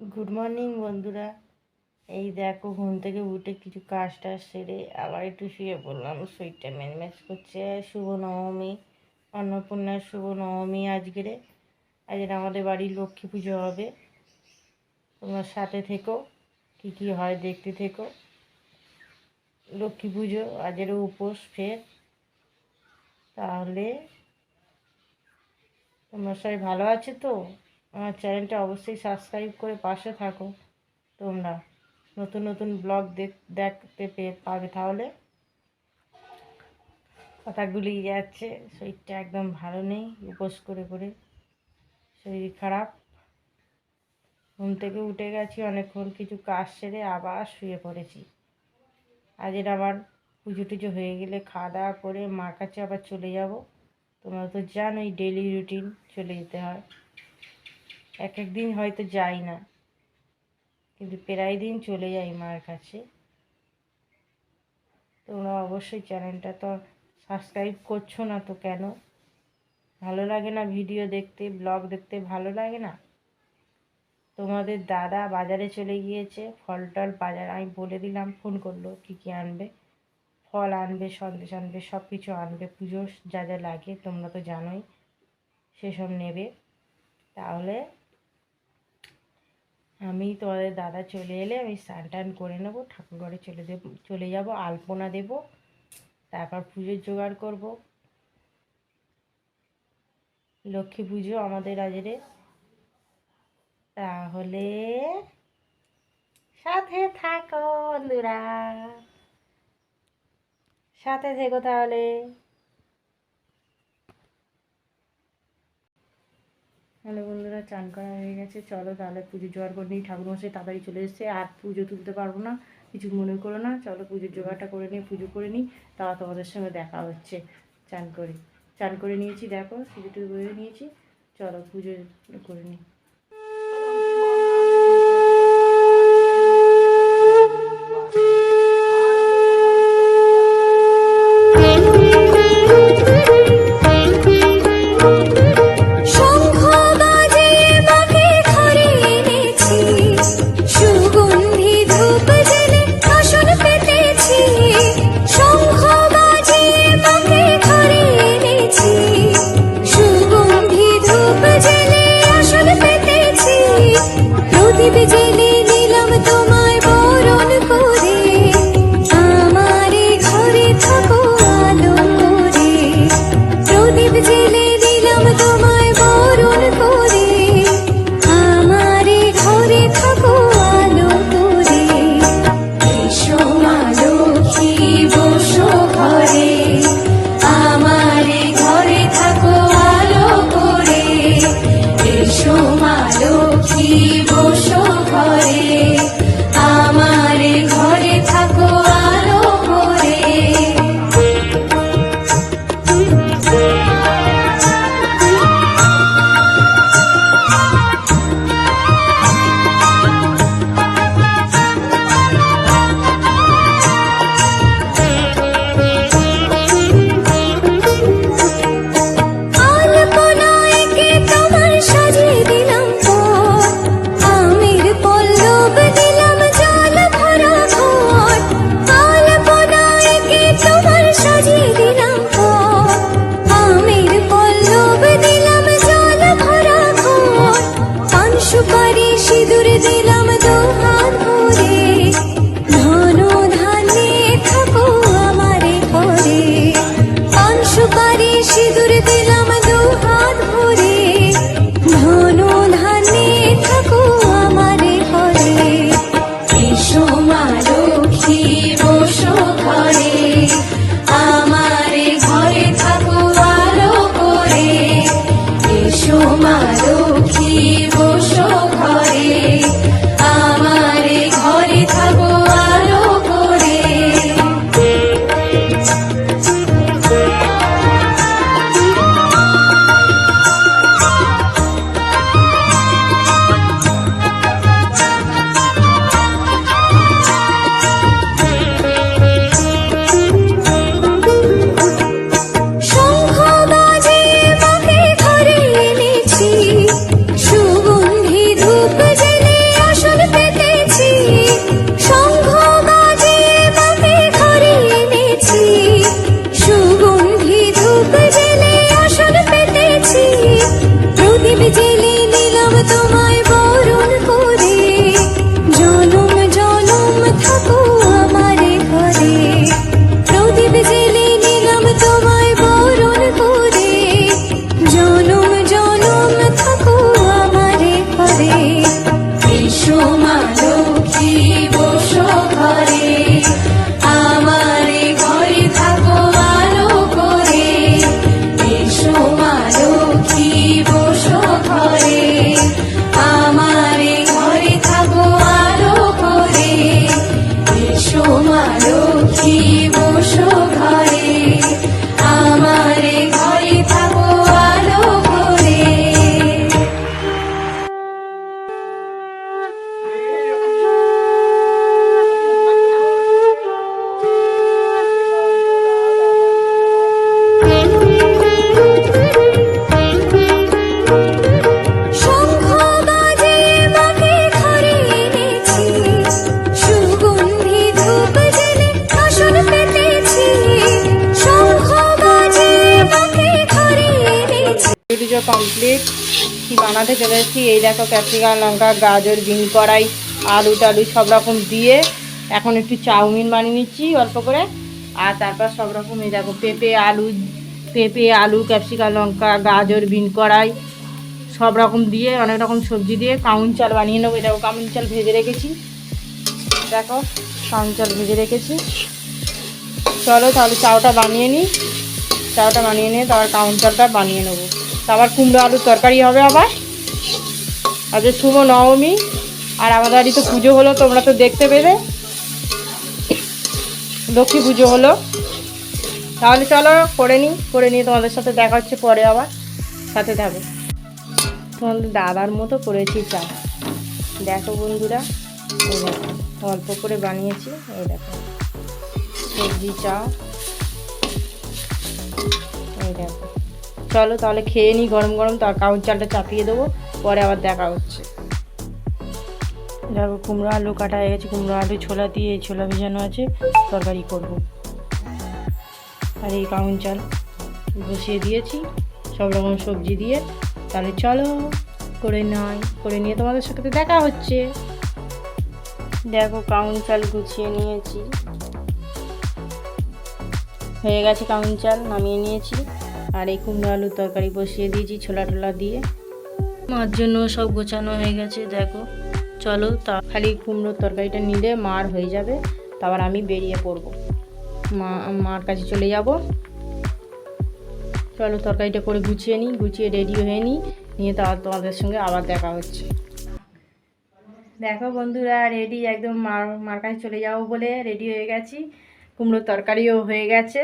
Good morning বন্ধুরা। এই দেখো, ঘুম থেকে উঠে কিছু কাজ টাজ সেরে আবার একটু শুয়ে পড়লাম। শরীরটা ম্যাচ করছে। শুভ নবমী অন্নপূর্ণার শুভ নবমী আজকেরে আজকে আমাদের বাড়ির লক্ষ্মী পুজো হবে। তোমার সাথে থেকো, কী কী হয় দেখতে থেকো। লক্ষ্মী পুজো আজেরও উপোস ফের। তাহলে তোমরা সবাই ভালো আছে তো? আমার চ্যানেলটা অবশ্যই সাবস্ক্রাইব করে পাশে থাকো। তোমরা নতুন নতুন ব্লগ দেখ, দেখতে পেয়ে পাবে। তাহলে কথা গুলিয়ে যাচ্ছে, শরীরটা একদম ভালো নেই, উপোস করে করে। শরীর খারাপ। ঘুম থেকে উঠে গেছি অনেকক্ষণ, কিছু কাজ সেরে আবার শুয়ে পড়েছি। আজের আবার পুজো টুজো হয়ে গেলে খাওয়া দাওয়া করে মার কাছে আবার চলে যাব। তোমরা তো জানোই ডেলি রুটিন চলে যেতে হয়। এক এক দিন হয়তো যাই না। কিন্তু প্রায় দিন চলে যাই মার কাছে। তোমরা অবশ্যই চ্যানেলটা তো সাবস্ক্রাইব করছ না তো কেন? ভালো লাগে না ভিডিও দেখতে, ব্লগ দেখতে ভালো লাগে না? তোমাদের দাদা বাজারে চলে গিয়েছে, ফল টল বাজার, আমি বলে দিলাম, ফোন করল কী কী আনবে। ফল আনবে, সন্দেশ আনবে সব কিছু আনবে, পুজোর যা যা লাগে তোমরা তো জানোই, সেসব নেবে। তাহলে আমি তোমাদের দাদা চলে এলে আমি স্নান টান করে নেব ঠাকুর ঘরে চলে দেব, চলে যাব, আলপনা দেব, তারপর পুজোর জোগাড় করব। লক্ষ্মী পুজো আমাদের আজরে তাহলে সাথে থাকো বন্ধুরা। সাথে থেকো তাহলে। হ্যালো বন্ধুরা চান করা হয়ে গেছে। চলো তাহলে পুজো জোগাড় করে নিই। ঠাকুরমশাই তাড়াতাড়ি চলে এসেছে। আর পুজো তুলতে পারব না। কিছু মনে করো না। চলো পুজোর জোগাড়টা করে নিই, পুজো করে নিই। তাও তোমাদের সঙ্গে দেখা হচ্ছে। চান করে। চান করে নিয়েছি, দেখো পুজো টুজো করে নিয়েছি। চলো পুজো করে নিই। শঙ্খ বানাতে চলে এসেছি এই দেখো ক্যাপসিকাম, লঙ্কা, গাজর, বিন কড়াই, আলু টালু সব রকম দিয়ে এখন একটু চাউমিন বানিয়ে নিচ্ছি অল্প করে। আর তারপর সব রকম এই দেখো পেঁপে, আলু পেঁপে, আলু, ক্যাপসিকাম, লঙ্কা, গাজর, বিন কড়াই সব রকম দিয়ে অনেক রকম সবজি দিয়ে কাউন চাল বানিয়ে নেব। দেখো কাউন চাল ভেজে রেখেছি। দেখো কাউন চাল ভেজে রেখেছি। চলো তাহলে চাউটা বানিয়ে নিই। চাউটা বানিয়ে নিয়ে তারপর কাউন চালটা বানিয়ে নেব। তারপর কুমড়ো আলুর তরকারি হবে আবার। আজকে শুভ নবমী, আর আমাদের বাড়ি তো পুজো হলো, তোমরা তো দেখতে পেলে। লক্ষ্মী পুজো হলো। তাহলে চলো করে নিই, করে নিয়ে তোমাদের সাথে দেখা হচ্ছে পরে আবার, সাথে থাকো। তোমাদের দাদার মতো করেছি চা। দেখো বন্ধুরা অল্প করে বানিয়েছি, এই দেখো। সবজি চা, এই দেখো। চলো তাহলে খেয়ে নিই গরম গরম, তার কাউন চালটা চাপিয়ে দেবো, পরে আবার দেখা হচ্ছে। দেখো কুমড়ো আলু কাটা হয়ে গেছে, কুমড়ো আলু ছোলা দিয়ে এই ছোলা ভেজানো আছে, তরকারি করব। আর এই কাউন চাল বসিয়ে দিয়েছি, সব রকম সবজি দিয়ে। তাহলে চলো, করে নয় করে নিয়ে তোমাদের সাথে দেখা হচ্ছে। দেখো কাউন চাল গুছিয়ে নিয়েছি। হয়ে গেছে কাউন চাল নামিয়ে নিয়েছি। আর এই কুমড়ো আলুর তরকারি বসিয়ে দিয়েছি ছোলা টোলা দিয়ে। মার জন্য সব গোছানো হয়ে গেছে, দেখো। চলো তা খালি কুমড়োর তরকারিটা নিলে মার হয়ে যাবে, তারপর আমি বেরিয়ে পড়ব। মা, মার কাছে চলে যাব। চলো তরকারিটা করে গুছিয়ে নিই, গুছিয়ে রেডি হয়ে নিই, নিয়ে তারপর তোমাদের সঙ্গে আবার দেখা হচ্ছে। দেখো বন্ধুরা রেডি একদম মার মার কাছে চলে যাব বলে রেডি হয়ে গেছি। কুমড়োর তরকারিও হয়ে গেছে।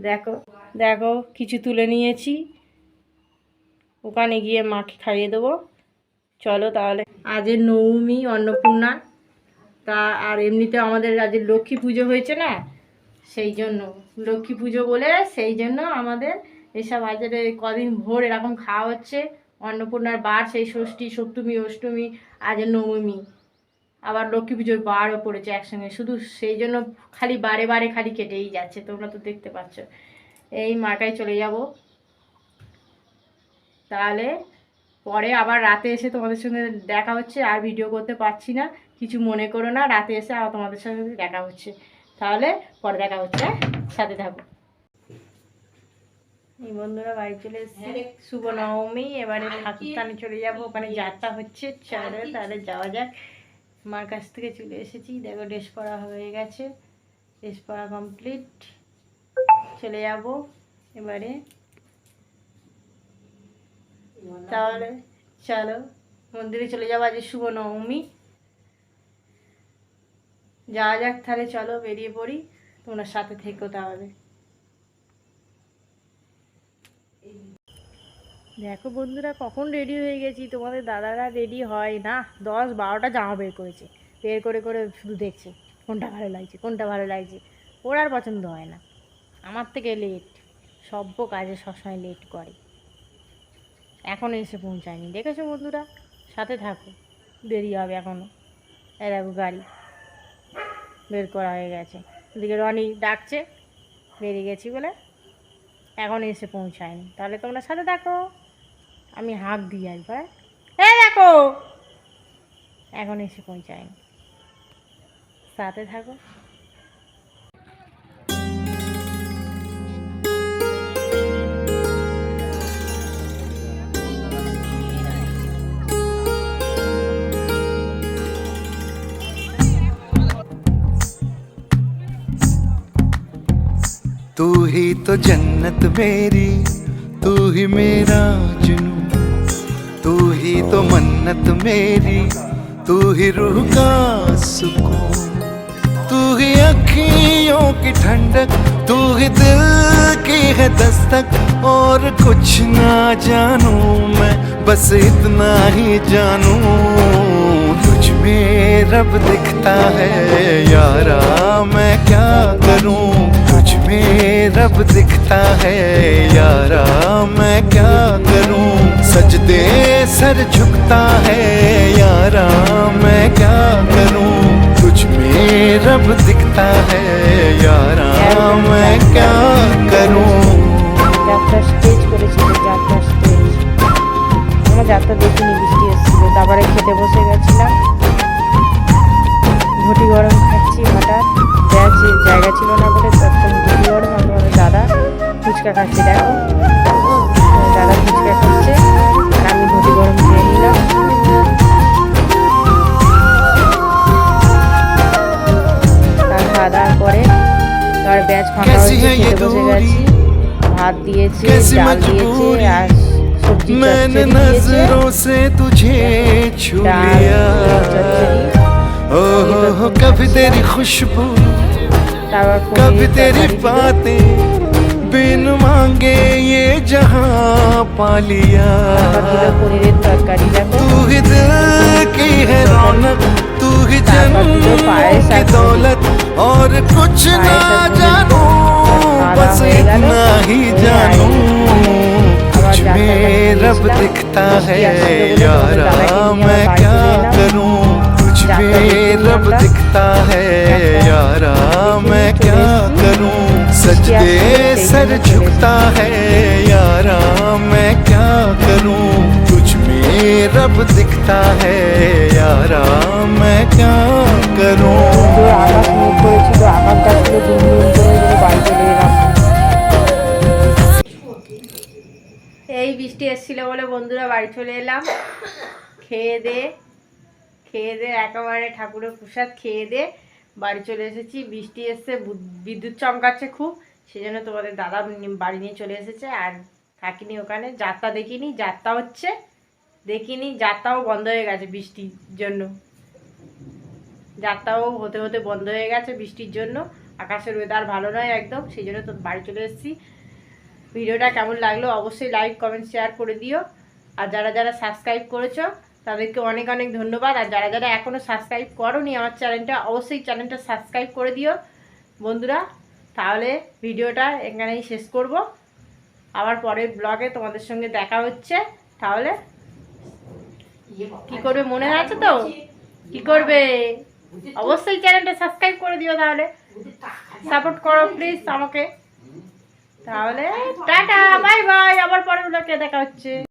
দেখো দেখো, কিছু তুলে নিয়েছি। ওখানে গিয়ে মাকে খাইয়ে দেবো। চলো তাহলে। আজের নবমী, অন্নপূর্ণা। তা, আর এমনিতে আমাদের আজের লক্ষ্মী পুজো হয়েছে না? সেই জন্য। লক্ষ্মী পুজো বলে সেই জন্য আমাদের এসব আজের কদিন ভোর এরকম খাওয়া হচ্ছে। অন্নপূর্ণার বার, সেই ষষ্ঠী, সপ্তমী, অষ্টমী আজের নবমী। আবার লক্ষ্মী পুজোর বারও পড়েছে একসঙ্গে। শুধু সেই জন্য খালি বারে বারে খালি কেটেই যাচ্ছে তোমরা তো দেখতে পাচ্ছ। এই মার্কায় চলে যাব। তাহলে পরে আবার রাতে এসে তোমাদের সঙ্গে দেখা হচ্ছে আর ভিডিও করতে পারছি না। কিছু মনে করো না রাতে এসে আবার তোমাদের সঙ্গে দেখা হচ্ছে। তাহলে পরে দেখা হচ্ছে হ্যাঁ? সাথে থাকো। এই বন্ধুরা বাড়ি চলে এসেছি। শুভ নবমী এবারে ঠাকুরস্থানে চলে যাব। ওখানে যাত্রা হচ্ছে। চলে তাহলে যাওয়া যাক। মার কাছ থেকে চলে এসেছি। দেখো ড্রেস পরা হয়ে গেছে। ড্রেস পরা কমপ্লিট চলে যাব এবারে। তাহলে চলো, মন্দিরে চলে যাব আজ শুভ নবমী যাওয়া যাক, তাহলে চলো বেরিয়ে পড়ি। তোমরা সাথে থেকো তাহলে। দেখো বন্ধুরা, কখন রেডি হয়ে গেছি? তোমাদের দাদারা রেডি হয় না? দশ বারোটা জামা বের করেছে। বের করে করে শুধু দেখছে, কোনটা ভালো লাগছে, কোনটা ভালো লাগছে। ওর আর পছন্দ হয় না। আমার থেকে লেট সভ্য কাজে সবসময় লেট করে। এখন এসে পৌঁছায়নি। দেখেছ বন্ধুরা? সাথে থাকো। দেরি হবে এখনও দেখো গাড়ি। বের করা হয়ে গেছে। এদিকে রনি ডাকছে। বেরিয়ে গেছি বলে। এখন এসে পৌঁছায়নি। তাহলে তোমরা সাথে থাকো। আমি হাঁক দিই একবার হ্যাঁ দেখো এখন এসে পৌঁছায়নি সাথে থাকো तू ही तो जन्नत मेरी तू ही मेरा जुनू तू ही तो मन्नत मेरी, तू ही रूह का सुकून। तू ही अखियों की ठंडक, तू ही दिल की है दस्तक, और कुछ ना जानू मैं, बस इतना ही जानू। तुझ में रब दिखता है, यारा मैं क्या करूँ? तुझ में रब दिखता है, यारा मैं क्या करूँ? सजदे सर झुकता है यारा मैं क्या करूं तुझ में रब दिखता है यारा मैं क्या करूं যাত্রা স্টেজ করেছিল যাত্রা স্টেজ তোমরা এখনো যাত্রা দেখিনি বৃষ্টি এসেছিলো তারপরে খেতে বসে গেছিলাম ঘটি গরম খাচ্ছি হঠাৎ ব্যাচ জায়গা ছিল না বলে তখন ঘটি গরম আর তোমাদের দাদা ফুচকা খাচ্ছে দেখো দাদা ফুচকা খাচ্ছে আর আমি ঘটি গরম খেয়ে নিলাম তার খাওয়া দাওয়ার পরে তার ব্যাচ ফাঁকা कैसी হয়েছে है ये খেতে বসে दूरी? গেছি ভাত দিয়েছে कैसी ডাল দিয়েছে मजबूरी? আর সবজি मैंने চচ্চড়ি দিয়েছে नजरों से तुझे छू ডাল लिया চচ্চড়ি ओ हो हो कभी तेरी खुशबू তারপর कभी পনিরের तेरी তরকারি দিল। बातें बिन मांगे ये जहाँ पा लिया तू ही दिल की है रौनक तू ही जन्म की दौलत और कुछ ना जानू बस इतना ही जानू। कुछ में रब दिखता है यारा मैं क्या करूँ? कुछ में रब दिखता है यारा मैं क्या करूँ? सजदे আসছিল, সেই सर জন্য চলে झुकता है यारा मैं क्या करूं तुझ में रब दिखता है यारा मैं क्या करूं তো আকাশ মেঘ করেছিল আকাশ ডাকছিল ঝুমঝুম করে ওই জন্য বাড়ি চলে এলাম এই বৃষ্টি এসেছিল বলে বন্ধুরা বাড়ি চলে এলাম খেয়ে দে খেয়ে দে একেবারে ঠাকুরের প্রসাদ খেয়ে দে বাড়ি চলে এসেছি, বৃষ্টি এসছে বিদ্যুৎ চমকাচ্ছে খুব সেই জন্য তোমাদের দাদা বাড়ি নিয়ে চলে এসেছে, আর থাকিনি ওখানে, যাত্রা দেখিনি, যাত্রা হচ্ছে, দেখিনি, যাত্রাও বন্ধ হয়ে গেছে বৃষ্টির জন্য। যাত্রাও হতে হতে বন্ধ হয়ে গেছে বৃষ্টির জন্য, আকাশের ওয়েদার ভালো নয় একদম সেই জন্য তো বাড়ি চলে এসেছি। ভিডিওটা কেমন লাগল অবশ্যই লাইক কমেন্ট শেয়ার করে দিও, আর যারা যারা সাবস্ক্রাইব করেছ তাদেরকে অনেক অনেক ধন্যবাদ। আর যারা যারা এখনও সাবস্ক্রাইব করোনি আমার চ্যানেলটা অবশ্যই চ্যানেলটা সাবস্ক্রাইব করে দিও। বন্ধুরা, তাহলে ভিডিওটা এখানেই শেষ করব। আবার পরের ব্লগে তোমাদের সঙ্গে দেখা হচ্ছে। তাহলে কি করবে মনে আছে তো? কি করবে? অবশ্যই চ্যানেলটা সাবস্ক্রাইব করে দিও তাহলে। সাপোর্ট করো প্লিজ আমাকে। তাহলে টাটা বাই বাই আবার পরের ব্লগে দেখা হচ্ছে।